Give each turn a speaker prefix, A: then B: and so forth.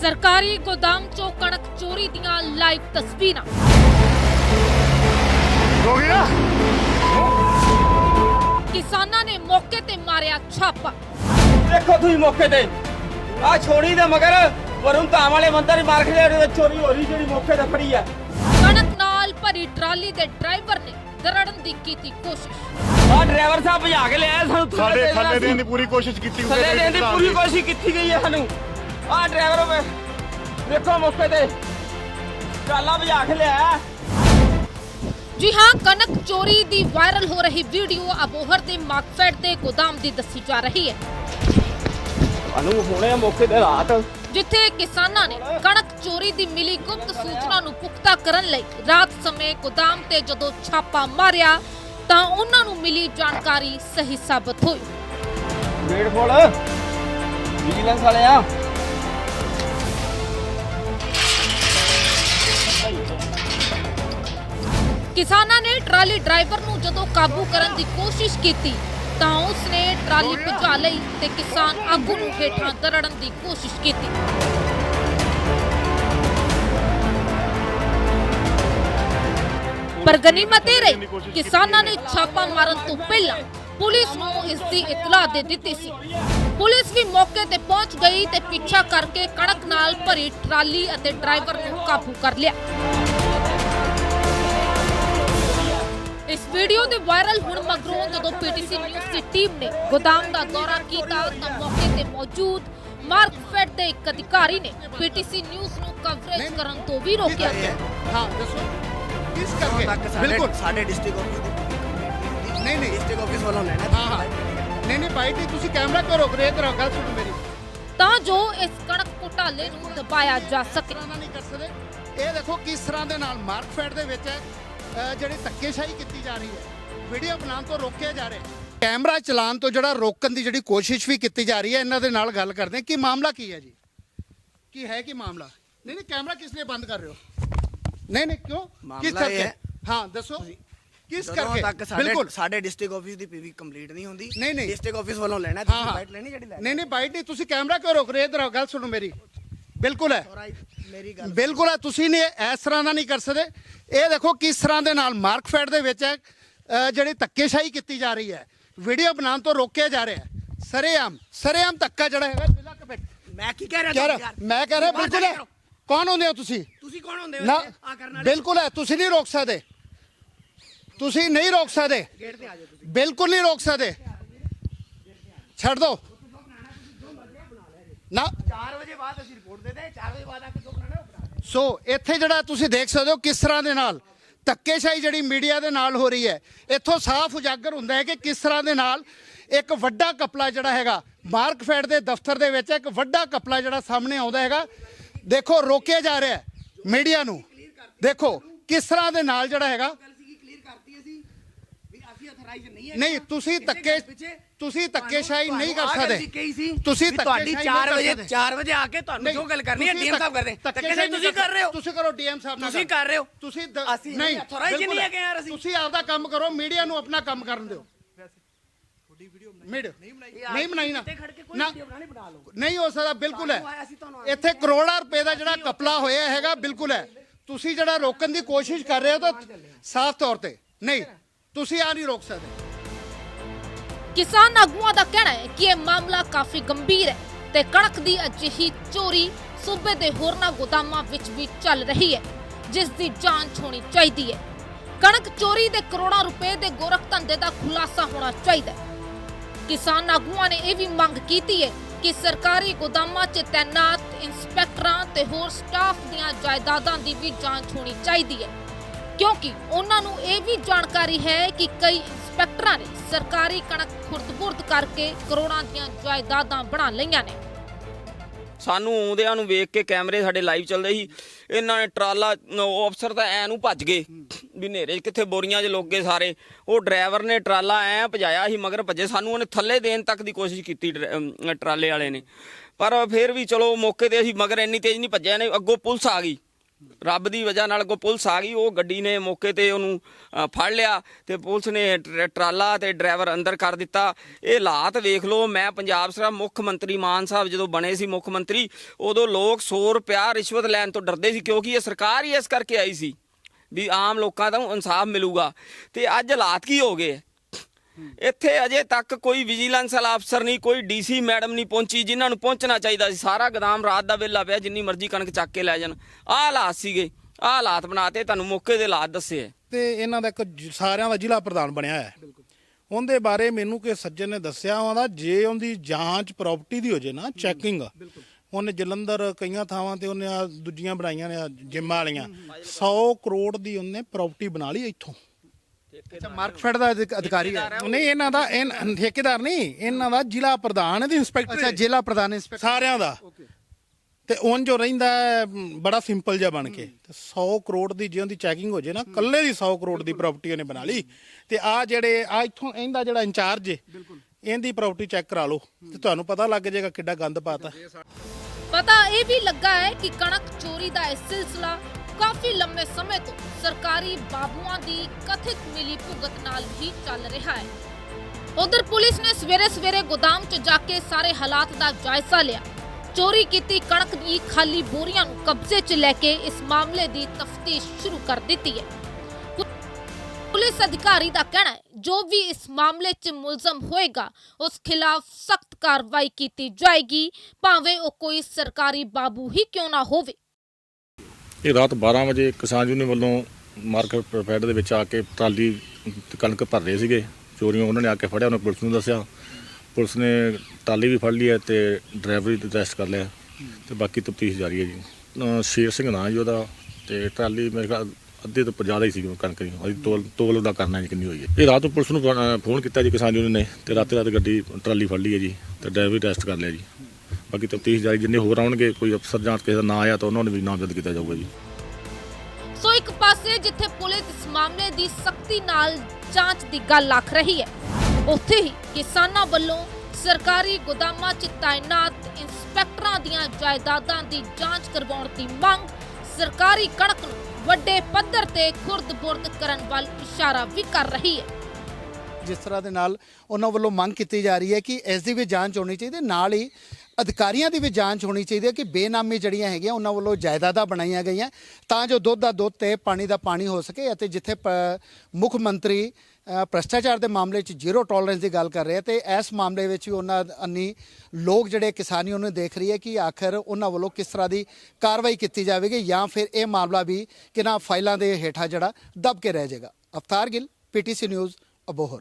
A: ਸਰਕਾਰੀ ਗੋਦਾਮ ਚੋਂ ਕਣਕ ਚੋਰੀ ਦੀਆਂ ਲਾਈਵ ਤਸਵੀਰਾਂ।
B: ਹੋ ਗਿਆ।
A: ਕਿਸਾਨਾਂ ਨੇ ਮੌਕੇ ਤੇ ਮਾਰਿਆ ਛਾਪਾ।
C: ਦੇਖੋ ਤੁਸੀਂ ਮੌਕੇ ਤੇ। ਆ ਛੋੜੀ ਦੇ ਮਗਰ ਵਰੁਣ ਧਾਮ ਵਾਲੇ ਮੰਦਰ ਮਾਰਕੀਟ ਦੇ ਵਿੱਚ ਚੋਰੀ ਹੋ ਰਹੀ ਜਿਹੜੀ ਮੌਕੇ ਤੇ ਫੜੀ ਆ।
A: ਕਣਕ ਨਾਲ ਭਰੀ ਟਰਾਲੀ ਦੇ ਡਰਾਈਵਰ ਨੇ ਦਰੜਨ ਦੀ ਕੀਤੀ ਕੋਸ਼ਿਸ਼।
C: ਆ ਡਰਾਈਵਰ ਸਾਹਿਬ ਭਜਾ ਕੇ ਲਿਆਇਆ ਸਾਨੂੰ
B: ਸਾਡੇ ਥੱਲੇ। ਦੇਣ ਦੀ ਪੂਰੀ ਕੋਸ਼ਿਸ਼ ਕੀਤੀ ਹੋਈ
C: ਥੱਲੇ ਦੇਣ ਦੀ ਪੂਰੀ ਕੋਸ਼ਿਸ਼ ਕੀਤੀ ਗਈ ਹੈ ਸਾਨੂੰ। ਆ ਡਰਾਈਵਰ ਵੇ ਦੇਖੋ ਮੌਕੇ ਤੇ। ਟਰਾਲਾ ਭਜਾ ਕੇ ਲਿਆਇਆ।
A: ਜੀ ਹਾਂ ਕਣਕ ਚੋਰੀ ਦੀ ਵਾਇਰਲ ਹੋ ਰਹੀ ਵੀਡੀਓ ਅਬੋਹਰ ਦੇ ਮਾਰਕਫੈਟ ਦੇ ਗੋਦਾਮ ਦੀ ਦੱਸੀ ਜਾ ਰਹੀ ਹੈ।
C: ਸਾਨੂੰ ਹੁਣੇ ਮੌਕੇ ਤੇ ਰਾਤ।
A: ਜਿੱਥੇ ਕਿਸਾਨਾਂ ਨੇ ਕਣਕ ਚੋਰੀ ਦੀ ਮਿਲੀ ਗੁਪਤ ਸੂਚਨਾ ਨੂੰ ਪੁਖਤਾ ਕਰਨ ਲਈ ਰਾਤ ਸਮੇਂ ਗੋਦਾਮ ਤੇ ਜਦੋਂ ਛਾਪਾ ਮਾਰਿਆ ਤਾਂ ਉਹਨਾਂ ਨੂੰ ਮਿਲੀ ਜਾਣਕਾਰੀ ਸਹੀ ਸਾਬਤ ਹੋਈ।
C: ਵੇਟ ਫੋਲ ਵਿਜੀਲੈਂਸ ਵਾਲੇ ਆ
A: ਕਿਸਾਨਾਂ ਨੇ ਟਰਾਲੀ ਡਰਾਈਵਰ ਨੂੰ ਜਦੋਂ ਕਾਬੂ ਕਰਨ ਦੀ ਕੋਸ਼ਿਸ਼ ਕੀਤੀ, ਤਾਂ ਉਸਨੇ ਟਰਾਲੀ ਭਜਾ ਲਈ ਤੇ ਕਿਸਾਨ ਆਗੂ ਨੂੰ ਹੇਠਾਂ ਦਰੜਨ ਦੀ ਕੋਸ਼ਿਸ਼ ਕੀਤੀ। ਪਰ ਗਨੀਮਤ ਇਹ ਰਹੀ, ਕਿਸਾਨਾਂ ਨੇ ਛਾਪਾ ਮਾਰਨ ਤੋਂ ਪਹਿਲਾਂ ਪੁਲਿਸ ਨੂੰ ਇਸ ਦੀ ਇਤਲਾਹ ਦੇ ਦਿੱਤੀ ਸੀ। ਪੁਲਿਸ ਵੀ ਮੌਕੇ ਤੇ ਪਹੁੰਚ ਗਈ ਤੇ ਪਿੱਛਾ ਕਰਕੇ ਕਣਕ ਨਾਲ ਭਰੀ ਟਰਾਲੀ ਅਤੇ ਡਰਾਈਵਰ ਨੂੰ ਕਾਬੂ ਕਰ ਲਿਆ। ਵੀਡੀਓ ਦੇ ਵਾਇਰਲ ਹੋਣ ਮਗਰੋਂ ਜਦੋਂ ਪੀਟੀਸੀ ਨਿਊਜ਼ ਦੀ ਟੀਮ ਨੇ ਗੋਦਾਮ ਦਾ ਦੌਰਾ ਕੀਤਾ ਤਾਂ ਮੌਕੇ ਤੇ ਮੌਜੂਦ ਮਾਰਕਫੈਟ ਦੇ ਇੱਕ ਅਧਿਕਾਰੀ ਨੇ ਪੀਟੀਸੀ ਨਿਊਜ਼ ਨੂੰ ਕਵਰੇਜ ਕਰਨ ਤੋਂ ਵੀ ਰੋਕਿਆ ਗਿਆ।
D: ਹਾਂ? ਦੱਸੋ। ਕਿਸ ਕਰਕੇ? ਬਿਲਕੁਲ।
E: ਸਾਡੇ ਡਿਸਟ੍ਰਿਕਟ ਆਫਿਸ ਦੀ।
D: ਨਹੀਂ ਨਹੀਂ।
E: ਡਿਸਟ੍ਰਿਕਟ ਆਫਿਸ ਵੱਲੋਂ ਲੈਣਾ
D: ਹਾਂ ਹਾਂ। ਨਹੀਂ ਨਹੀਂ ਭਾਈ ਜੀ ਤੁਸੀਂ ਕੈਮਰਾ ਕਿਉਂ ਰੋਕ ਰਹੇ ਇਧਰ ਆਓ ਗੱਲ ਸੁਣੋ ਮੇਰੀ।
A: ਤਾਂ ਜੋ ਇਸ ਕਣਕ ਘੁਟਾਲੇ ਨੂੰ ਦਬਾਇਆ ਜਾ ਸਕੇ।
D: ਕਰ ਇਹ ਦੇਖੋ ਕਿਸ ਤਰ੍ਹਾਂ ਦੇ ਨਾਲ ਮਾਰਕਫੈਟ ਦੇ ਵਿੱਚ ਅਹ, ਜਿਹੜੀ ਧੱਕੇਸ਼ਾਹੀ ਕੀਤੀ ਜਾ ਰਹੀ ਹੈ ਵੀਡੀਓ ਬਣਾਉਣ ਤੋਂ ਰੋਕਿਆ ਜਾ ਰਿਹਾ ਕੈਮਰਾ ਚਲਾਉਣ ਤੋਂ ਜਿਹੜਾ ਰੋਕਣ ਦੀ ਜਿਹੜੀ ਕੋਸ਼ਿਸ਼ ਵੀ ਕੀਤੀ ਜਾ ਰਹੀ ਹੈ ਇਹਨਾਂ ਦੇ ਨਾਲ ਗੱਲ ਕਰਦੇ ਹਾਂ। ਕੀ ਮਾਮਲਾ ਕੀ ਹੈ ਜੀ? ਕੀ ਹੈ ਕੀ ਮਾਮਲਾ? ਨਹੀਂ ਨਹੀਂ ਕੈਮਰਾ ਕਿਸ ਲਈ ਬੰਦ ਕਰ ਰਹੇ ਹੋ? ਨਹੀਂ ਨਹੀਂ ਕਿਉਂ? ਕਿਸ ਕਰਕੇ?
E: ਹੈ-
D: ਦੱਸੋ। ਕਿਸ ਕਰਕੇ?
E: ਤੱਕ ਸਾਡੇ
D: ਬਿਲਕੁਲ।
E: ਸਾਡੇ ਡਿਸਟ੍ਰਿਕਟ ਆਫਿਸ ਦੀ ਪੀਵੀ ਕੰਪਲੀਟ ਨਹੀਂ ਹੁੰਦੀ
D: ਨਹੀਂ, ਨਹੀਂ।
E: ਡਿਸਟ੍ਰਿਕਟ ਆਫਿਸ ਵੱਲੋਂ ਲੈਣਾ ਤੁਸੀਂ ਬਾਈਟ ਲੈਣੀ ਜਿਹੜੀ ਲੈਣੀ
D: ਨਹੀਂ ਨਹੀਂ ਬਾਈਟ ਨਹੀਂ ਤੁਸੀਂ ਕੈਮਰਾ ਕਿਉਂ ਰੋਕ ਰਹੇ ਇਧਰ ਗੱਲ ਸੁਣੋ ਮੇਰੀ। ਬਿਲਕੁਲ ਹੈ।
E: ਮੇਰੀ ਗੱਲ
D: ਬਿਲਕੁਲ ਹੈ ਤੁਸੀਂ ਨੇ ਇਸ ਤਰ੍ਹਾਂ ਦਾ ਨਹੀਂ ਕਰ ਸਕਦੇ। ਇਹ ਦੇਖੋ ਕਿਸ ਤਰ੍ਹਾਂ ਦੇ ਨਾਲ ਮਾਰਕਫੈਟ ਦੇ ਵਿੱਚ ਅਹ, ਜਿਹੜੀ ਧੱਕੇਸ਼ਾਹੀ ਕੀਤੀ ਜਾ ਰਹੀ ਹੈ। ਵੀਡੀਓ ਬਣਾਉਣ ਤੋਂ ਰੋਕਿਆ ਜਾ ਰਿਹਾ ਹੈ। ਸਰੇਆਮ ਸਰੇਆਮ ਧੱਕਾ ਜਿਹੜਾ ਹੈਗਾ ਜ਼ਿਲ੍ਹਾ ਕਮੇਟੀ
E: ਮੈਂ ਕੀ ਕਹਿ ਰਿਹਾ ਯਾਰ?
D: ਮੈਂ ਕਹਿ ਰਿਹਾ ਬਿਲਕੁਲ ਹੈ। ਕੌਣ ਹੁੰਦੇ ਹੋ ਤੁਸੀਂ?
E: ਤੁਸੀਂ ਕੌਣ ਹੁੰਦੇ ਹੋ ਆ ਕਰਨ ਵਾਲੇ
D: ਬਿਲਕੁਲ ਹੈ ਤੁਸੀਂ ਨਹੀਂ ਰੋਕ ਸਕਦੇ। ਤੁਸੀਂ ਨਹੀਂ ਰੋਕ ਸਕਦੇ।
E: ਗੇਟ ਤੇ ਆ ਜਾਓ ਤੁਸੀਂ।
D: ਬਿਲਕੁਲ ਨਹੀਂ ਰੋਕ ਸਕਦੇ। ਛੱਡ ਦਿਓ ਨਾ।
E: 4 ਵਜੇ ਬਾਅਦ ਅਸੀਂ ਰਿਪੋਰਟ ਦੇ ਦੇ 4 ਵਜੇ ਬਾਅਦ ਆ ਕੇ ਜੋ ਬਣਾਣਾ।
D: ਸੋ ਇੱਥੇ ਜਿਹੜਾ ਤੁਸੀਂ ਦੇਖ ਸਕਦੇ ਹੋ ਕਿਸ ਤਰ੍ਹਾਂ ਦੇ ਨਾਲ ਧੱਕੇਸ਼ਾਹੀ ਜਿਹੜੀ ਮੀਡੀਆ ਦੇ ਨਾਲ ਹੋ ਰਹੀ ਹੈ ਇੱਥੋਂ ਸਾਫ਼ ਉਜਾਗਰ ਹੁੰਦਾ ਹੈ ਕਿ ਕਿਸ ਤਰ੍ਹਾਂ ਦੇ ਨਾਲ ਇੱਕ ਵੱਡਾ ਕਪਲਾ ਜਿਹੜਾ ਹੈਗਾ ਮਾਰਕਫੈਟ ਦੇ ਦਫ਼ਤਰ ਦੇ ਵਿੱਚ ਇੱਕ ਵੱਡਾ ਕਪਲਾ ਜਿਹੜਾ ਸਾਹਮਣੇ ਆਉਂਦਾ ਹੈਗਾ। ਦੇਖੋ ਰੋਕਿਆ ਜਾ ਰਿਹਾ ਹੈ ਮੀਡੀਆ ਨੂੰ। ਦੇਖੋ ਕਿਸ ਤਰ੍ਹਾਂ ਦੇ ਨਾਲ ਜਿਹੜਾ ਹੈਗਾ
E: ਗੱਲ ਸੀਗੀ ਕਲੀਅਰ ਕਰਤੀ ਅਸੀਂ ਨਹੀਂ ਹੈ
D: ਨਹੀਂ ਤੁਸੀਂ ਧੱਕੇ ਤੁਸੀਂ ਧੱਕੇਸ਼ਾਹੀ ਨਹੀਂ ਕਰ ਸਕਦੇ। ਤੁਸੀਂ
E: ਤੁਹਾਡੀ
D: ਧੱਕੇਸ਼ਾਹੀ ਨਹੀਂ
E: 4
D: ਕਰ
E: ਵਜੇ
D: ਸਕਦੇ।
E: 4 ਵਜੇ ਆ ਕੇ ਤੁਹਾਨੂੰ ਜੋ ਗੱਲ ਕਰਨੀ ਹੈ ਡੀਐਮ ਸਾਹਿਬ ਕਰਦੇ। ਧੱਕੇਸ਼ਾਹੀ ਤੁਸੀਂ ਕਰ ਰਹੇ ਹੋ।
D: ਤੁਸੀਂ ਕਰੋ ਡੀਐਮ ਸਾਹਿਬ ਨਾਲ
E: ਤੁਸੀਂ। ਕਰ ਰਹੇ ਹੋ।
D: ਤੁਸੀਂ
E: ਅਸੀਂ
D: ਨਹੀਂ
E: authorized
D: ਬਿਲਕੁਲ।
E: ਨਹੀਂ ਹੈਗੇ ਯਾਰ ਅਸੀਂ।
D: ਤੁਸੀਂ ਆਪਦਾ ਕੰਮ ਕਰੋ ਮੀਡੀਆ ਨੂੰ ਆਪਣਾ ਕੰਮ ਕਰਨ ਦਿਓ। ਨਹੀਂ ਬਣਾਈ। ਨਾ।
E: ਇੱਥੇ ਖੜ ਕੇ ਕੋਈ
D: ਨਾ। ਨਹੀਂ ਹੋ ਸਕਦਾ ਬਿਲਕੁਲ ਹੈ। ਇੱਥੇ ਕਰੋੜਾਂ ਰੁਪਏ ਦਾ ਜਿਹੜਾ ਕਪਲਾ ਹੋਇਆ ਹੈਗਾ ਬਿਲਕੁਲ ਹੈ। ਤੁਸੀਂ ਜਿਹੜਾ ਰੋਕਣ ਦੀ ਕੋਸ਼ਿਸ਼ ਕਰ ਰਹੇ ਹੋ ਤਾਂ ਸਾਫ਼ ਤੌਰ ਤੇ। ਨਹੀਂ ਤੁਸੀਂ ਆ ਨਹੀਂ ਰੋਕ ਸਕਦੇ।
A: ਕਿਸਾਨ ਆਗੂਆਂ ਦਾ ਕਹਿਣਾ ਹੈ ਕਿ ਇਹ ਮਾਮਲਾ ਕਾਫੀ ਗੰਭੀਰ ਹੈ ਤੇ ਕਣਕ ਦੀ ਅਜਿਹੀ ਚੋਰੀ ਸੂਬੇ ਦੇ ਹੋਰਨਾਂ ਗੋਦਾਮਾਂ ਵਿੱਚ ਵੀ ਚੱਲ ਰਹੀ ਹੈ, ਜਿਸ ਦੀ ਜਾਂਚ ਹੋਣੀ ਚਾਹੀਦੀ ਹੈ। ਕਣਕ ਚੋਰੀ ਦੇ ਕਰੋੜਾਂ ਰੁਪਏ ਦੇ ਗੋਰਖ ਧੰਦੇ ਦਾ ਖੁਲਾਸਾ ਹੋਣਾ ਚਾਹੀਦਾ ਹੈ। ਕਿਸਾਨ ਆਗੂਆਂ ਨੇ ਇਹ ਵੀ ਮੰਗ ਕੀਤੀ ਹੈ ਕਿ ਸਰਕਾਰੀ ਗੋਦਾਮਾਂ 'ਚ ਤੈਨਾਤ ਇੰਸਪੈਕਟਰਾਂ ਤੇ ਹੋਰ ਸਟਾਫ ਦੀਆਂ ਜਾਇਦਾਦਾਂ ਦੀ ਵੀ ਜਾਂਚ ਹੋਣੀ ਚਾਹੀਦੀ ਹੈ। ਕਿਉਂਕਿ ਉਹਨਾਂ ਨੂੰ ਇਹ ਵੀ ਜਾਣਕਾਰੀ ਹੈ ਕਿ ਕਈ ਇੰਸਪੈਕਟਰਾਂ ਨੇ ਸਰਕਾਰੀ ਕਣਕ ਖੁਰਦ-ਬੁਰਦ ਕਰਕੇ ਕਰੋੜਾਂ ਦੀਆਂ ਜਾਇਦਾਦਾਂ ਬਣਾ ਲਈਆਂ ਨੇ।
C: ਸਾਨੂੰ ਆਉਂਦਿਆਂ ਨੂੰ ਵੇਖ ਕੇ ਕੈਮਰੇ ਸਾਡੇ ਲਾਈਵ ਚੱਲਦੇ ਸੀ। ਇਹਨਾਂ ਨੇ ਟਰਾਲਾ ਉਹ ਅਫਸਰ ਤਾਂ ਐ ਨੂੰ ਭੱਜ ਗਏ। ਵੀ ਹਨੇਰੇ 'ਚ ਕਿੱਥੇ ਬੋਰੀਆਂ 'ਚ ਲੁੱਕ ਗਏ ਸਾਰੇ। ਉਹ ਡਰਾਈਵਰ ਨੇ ਟਰਾਲਾ ਐ ਭਜਾਇਆ ਸੀ ਮਗਰ ਭੱਜੇ। ਸਾਨੂੰ ਉਹਨੇ ਥੱਲੇ ਦੇਣ ਤੱਕ ਦੀ ਕੋਸ਼ਿਸ਼ ਕੀਤੀ ਡਰਾ- ਅਮ, ਟਰਾਲੇ ਵਾਲੇ ਨੇ। ਪਰ ਫਿਰ ਵੀ ਚਲੋ ਮੌਕੇ ਤੇ ਅਸੀਂ ਮਗਰ ਇੰਨੀ ਤੇਜ਼ ਨਹੀਂ ਭੱਜਿਆ। ਨੇ ਅੱਗੋਂ ਪੁਲਿਸ ਆ ਗਈ। ਰੱਬ ਦੀ ਵਜ੍ਹਾ ਨਾਲ ਕੋ ਪੁਲਿਸ ਆ ਗਈ, ਉਹ ਗੱਡੀ ਨੇ ਮੌਕੇ ਤੇ ਉਹਨੂੰ ਫੜ ਲਿਆ ਤੇ ਪੁਲਿਸ ਨੇ ਟਰ- ਟਰਾਲਾ ਤੇ ਡਰਾਈਵਰ ਅੰਦਰ ਕਰ ਦਿੱਤਾ। ਇਹ ਹਾਲਾਤ ਵੇਖ ਲਓ, ਮੈਂ ਪੰਜਾਬ ਸਰਕਾਰ ਮੁੱਖ ਮੰਤਰੀ ਮਾਨ ਸਾਹਿਬ ਜਦੋਂ ਬਣੇ ਸੀ ਮੁੱਖ ਮੰਤਰੀ, ਉਦੋਂ ਲੋਕ 100 ਰੁਪਿਆ ਰਿਸ਼ਵਤ ਲੈਣ ਤੋਂ ਡਰਦੇ ਸੀ ਕਿਉਂਕਿ ਇਹ ਸਰਕਾਰ ਹੀ ਇਸ ਕਰਕੇ ਆਈ ਸੀ ਵੀ ਆਮ ਲੋਕਾਂ ਤੋਂ ਇਨਸਾਫ ਮਿਲੂਗਾ। ਤੇ ਅੱਜ ਹਾਲਾਤ ਕੀ ਹੋ ਗਏ? ਇੱਥੇ ਅਜੇ ਤੱਕ ਕੋਈ ਵਿਜੀਲੈਂਸ ਵਾਲਾ ਅਫਸਰ ਨਹੀਂ ਕੋਈ ਡੀਸੀ ਮੈਡਮ ਨਹੀਂ ਪਹੁੰਚੀ ਜਿਨ੍ਹਾਂ ਨੂੰ ਪਹੁੰਚਣਾ ਚਾਹੀਦਾ ਸੀ। ਸਾਰਾ ਗਦਾਮ ਰਾਤ ਦਾ ਵੇਲਾ ਪਿਆ ਜਿੰਨੀ ਮਰਜ਼ੀ ਕਣਕ ਚੱਕ ਕੇ ਲੈ ਜਾਣ। ਆਹ ਹਾਲਾਤ ਸੀਗੇ। ਆਹ ਹਾਲਾਤ ਬਣਾਤੇ ਤੁਹਾਨੂੰ ਮੌਕੇ ਦੇ ਹਾਲਾਤ ਦੱਸੇ
F: ਤੇ ਇਹਨਾਂ ਦਾ ਇੱਕ ਜ- ਸਾਰਿਆਂ ਦਾ ਜ਼ਿਲ੍ਹਾ ਪ੍ਰਧਾਨ ਬਣਿਆ ਹੈ ਉਹਦੇ ਬਾਰੇ ਮੈਨੂੰ ਕਿ ਸੱਜਣ ਨੇ ਦੱਸਿਆ ਉਹਦਾ ਜੇ ਉਹਦੀ ਜਾਂਚ ਪ੍ਰਾਪਰਟੀ ਦੀ ਹੋ ਜੇ ਨਾ ਚੈਕਿੰਗ ਉਹਨੇ ਜਲੰਧਰ ਕਈਆਂ ਥਾਵਾਂ ਤੇ ਉਹਨੇ ਆਹ ਦੂਜੀਆਂ ਬਣਾਈਆਂ ਨੇ ਆਹ ਜਿੰਮਾਂ ਵਾਲੀਆਂ। 100 ਕਰੋੜ ਦੀ ਉਹਨੇ ਪ੍ਰਾਪਰਟੀ ਬਣਾ ਲਈ ਇੱਥੋਂ।
D: ਅੱਛਾ ਮਾਰਕਫੈਡ ਦਾ ਅਧਿਕ- ਅਧਿਕਾਰੀ ਹੈ।
F: ਨਹੀਂ ਇਹਨਾਂ ਦਾ ਇਹ ਠੇਕੇਦਾਰ ਨਹੀਂ ਇਹਨਾਂ ਦਾ ਜ਼ਿਲ੍ਹਾ ਪ੍ਰਧਾਨ ਤੇ ਇੰਸਪੈਕਟਰ
D: ਅੱਛਾ ਜ਼ਿਲ੍ਹਾ ਪ੍ਰਧਾਨ ਇੰਸਪੈਕਟਰ।
F: ਸਾਰਿਆਂ ਦਾ। ਤੇ ਉਂਝ ਜੋ ਰਹਿੰਦਾ ਹੈ, ਮ, ਬੜਾ ਸਿੰਪਲ ਜਿਹਾ ਬਣ ਕੇ। ਤੇ 100 ਕਰੋੜ ਦੀ ਜੇ ਉਹਦੀ ਚੈਕਿੰਗ ਹੋ ਜੇ ਨਾ ਕੱਲੇ ਦੀ 100 ਕਰੋੜ ਦੀ ਪ੍ਰਾਪਰਟੀ ਉਹਨੇ ਬਣਾ ਲਈ। ਤੇ ਆ ਜਿਹੜੇ ਆ ਇੱਥੋਂ ਇਹਦਾ ਜਿਹੜਾ ਇੰਚਾਰਜ ਹੈ ਇਹਦੀ ਪ੍ਰਾਪਰਟੀ ਚੈੱਕ ਕਰਾ ਲਓ। ਤੇ ਤੁਹਾਨੂੰ ਪਤਾ ਲੱਗ ਜਾਏਗਾ ਕਿੱਡਾ ਗੰਦ ਪਾਤਾ।
A: ਪਤਾ ਇਹ ਵੀ ਲੱਗਾ ਹੈ ਕਿ ਕਣਕ ਚੋਰੀ ਦਾ ਇਹ ਸਿਲਸਿਲਾ ਕਾਫੀ ਲੰਮੇ ਸਮੇਂ ਤੋਂ ਸਰਕਾਰੀ ਬਾਬੂਆਂ ਦੀ ਕਥਿਤ ਮਿਲੀ ਭੁਗਤ ਨਾਲ ਹੀ ਚੱਲ ਰਿਹਾ ਹੈ। ਉਧਰ ਪੁਲਿਸ ਨੇ ਸਵੇਰੇ ਸਵੇਰੇ ਗੋਦਾਮ 'ਚ ਜਾ ਕੇ ਸਾਰੇ ਹਾਲਾਤ ਦਾ ਜਾਇਜ਼ਾ ਲਿਆ। ਚੋਰੀ ਕੀਤੀ ਕਣਕ ਦੀ ਖਾਲੀ ਬੋਰੀਆਂ ਨੂੰ ਕਬਜ਼ੇ 'ਚ ਲੈ ਕੇ ਇਸ ਮਾਮਲੇ ਦੀ ਤਫਤੀਸ਼ ਸ਼ੁਰੂ ਕਰ ਦਿੱਤੀ ਹੈ। ਪੁਲਿਸ ਅਧਿਕਾਰੀ ਦਾ ਕਹਿਣਾ ਹੈ, ਜੋ ਵੀ ਇਸ ਮਾਮਲੇ 'ਚ ਮੁਲਜ਼ਮ ਹੋਏਗਾ, ਉਸ ਖਿਲਾਫ ਸਖਤ ਕਾਰਵਾਈ ਕੀਤੀ ਜਾਏਗੀ। ਭਾਵੇਂ ਉਹ ਕੋਈ ਸਰਕਾਰੀ ਬਾਬੂ ਹੀ ਕਿਉਂ ਨਾ ਹੋਵੇ।
G: ਇਹ ਰਾਤ 12 ਵਜੇ ਕਿਸਾਨ ਯੂਨੀਅਨ ਵੱਲੋਂ ਮਾਰਕੀਟ ਫੈਡ ਦੇ ਵਿੱਚ ਆ ਕੇ ਟਰਾਲੀ ਕਣਕ ਭਰ ਰਹੇ ਸੀਗੇ। ਚੋਰੀਆਂ ਉਹਨਾਂ ਨੇ ਆ ਕੇ ਫੜਿਆ, ਉਹਨਾਂ ਪੁਲਿਸ ਨੂੰ ਦੱਸਿਆ। ਪੁਲਿਸ ਨੇ ਟਰਾਲੀ ਵੀ ਫੜ ਲਈ ਹੈ ਤੇ ਡਰਾਈਵਰ ਵੀ ਅਰੈਸਟ ਕਰ ਲਿਆ। ਤੇ ਬਾਕੀ ਤਫਤੀਸ਼ ਜਾਰੀ ਹੈ ਜੀ। ਸ਼ੇਰ ਸਿੰਘ ਨਾਂ ਜੀ ਉਹਦਾ ਤੇ ਟਰਾਲੀ ਮੇਰੇ ਖਿਆਲ ਅੱਧੇ ਤੋਂ ਜ਼ਿਆਦਾ ਹੀ ਸੀ ਕਣਕ ਦੀ। ਉਹਦੀ ਤੋਲ ਤੋਲ ਉਹਦਾ ਕਰਨਾ ਜੀ, ਕਿੰਨੀ ਹੋਈ ਹੈ। ਇਹ ਰਾਤ ਪੁਲਿਸ ਨੂੰ ਫੋਨ- ਕੀਤਾ ਜੀ ਕਿਸਾਨ ਯੂਨੀਅਨ ਨੇ ਤੇ ਰਾਤੇ ਰਾਤ ਗੱਡੀ ਟਰਾਲੀ ਫੜ ਲਈ ਹੈ ਜੀ ਤੇ ਡਰਾਈਵਰ ਵੀ ਅਰੈਸਟ ਕਰ ਲਿਆ ਜੀ। ਬਾਕੀ ਤਫਤੀਸ਼ ਜਾਰੀ ਜਿੰਨੇ ਹੋਰ ਆਉਣਗੇ ਕੋਈ ਅਫਸਰ ਜਾਂ ਕਿਸੇ ਦਾ ਨਾਂ ਆਇਆ ਤਾਂ ਉਹਨਾਂ ਨੂੰ ਵੀ ਨਾਮਜ਼ਦ ਕੀਤਾ ਜਾਊਗਾ ਜੀ।
A: ਸੋ ਇੱਕ ਪਾਸੇ ਜਿੱਥੇ ਪੁਲਿਸ ਇਸ ਮਾਮਲੇ ਦੀ ਸਖਤੀ ਨਾਲ ਜਾਂਚ ਦੀ ਗੱਲ ਆਖ ਰਹੀ ਹੈ ਉੱਥੇ ਹੀ ਕਿਸਾਨਾਂ ਵੱਲੋਂ ਸਰਕਾਰੀ ਗੋਦਾਮਾਂ 'ਚ ਤਾਇਨਾਤ ਇੰਸਪੈਕਟਰਾਂ ਦੀਆਂ ਜਾਇਦਾਦਾਂ ਦੀ ਜਾਂਚ ਕਰਵਾਉਣ ਦੀ ਮੰਗ ਸਰਕਾਰੀ ਕਣਕ ਨੂੰ ਵੱਡੇ ਪੱਧਰ ਤੇ ਖੁਰਦ-ਬੁਰਦ ਕਰਨ ਵੱਲ ਇਸ਼ਾਰਾ ਵੀ ਕਰ ਰਹੀ ਹੈ।
D: ਜਿਸ ਤਰ੍ਹਾਂ ਦੇ ਨਾਲ ਉਹਨਾਂ ਵੱਲੋਂ ਮੰਗ ਕੀਤੀ ਜਾ ਰਹੀ ਹੈ ਕਿ ਇਸ ਦੀ ਵੀ ਜਾਂਚ ਹੋਣੀ ਚਾਹੀਦੀ ਹੈ। ਨਾਲ ਹੀ ਅਧਿਕਾਰੀਆਂ ਦੀ ਵੀ ਜਾਂਚ ਹੋਣੀ ਚਾਹੀਦੀ ਹੈ ਕਿ ਬੇਨਾਮੀ ਜਿਹੜੀਆਂ ਹੈਗੀਆਂ ਉਹਨਾਂ ਵੱਲੋਂ ਜਾਇਦਾਦਾਂ ਬਣਾਈਆਂ ਗਈਆਂ ਤਾਂ ਜੋ ਦੁੱਧ ਦਾ ਦੁੱਧ ਤੇ ਪਾਣੀ ਦਾ ਪਾਣੀ ਹੋ ਸਕੇ ਅਤੇ ਜਿੱਥੇ ਪ- ਮੁੱਖ ਮੰਤਰੀ ਅ, ਭ੍ਰਸ਼ਟਾਚਾਰ ਦੇ ਮਾਮਲੇ 'ਚ ਜ਼ੀਰੋ ਟੋਲਰੈਂਸ ਦੀ ਗੱਲ ਕਰ ਰਹੇ ਆ ਤੇ ਇਸ ਮਾਮਲੇ ਵਿੱਚ ਵੀ ਉਹਨਾਂ ਅੰਨੀ ਲੋਕ ਜਿਹੜੇ ਕਿਸਾਨੀ ਉਹਨੂੰ ਦੇਖ ਰਹੀ ਹੈ ਕਿ ਆਖਰ ਉਹਨਾਂ ਵੱਲੋਂ ਕਿਸ ਤਰ੍ਹਾਂ ਦੀ ਕਾਰਵਾਈ ਕੀਤੀ ਜਾਵੇਗੀ ਜਾਂ ਫਿਰ ਇਹ ਮਾਮਲਾ ਵੀ ਕਿਨਾਂ ਫਾਈਲਾਂ ਦੇ ਹੇਠਾਂ ਜਿਹੜਾ ਦਬ ਕੇ ਰਹਿ ਜਾਏਗਾ। Avtar Gill PTC news Abohar.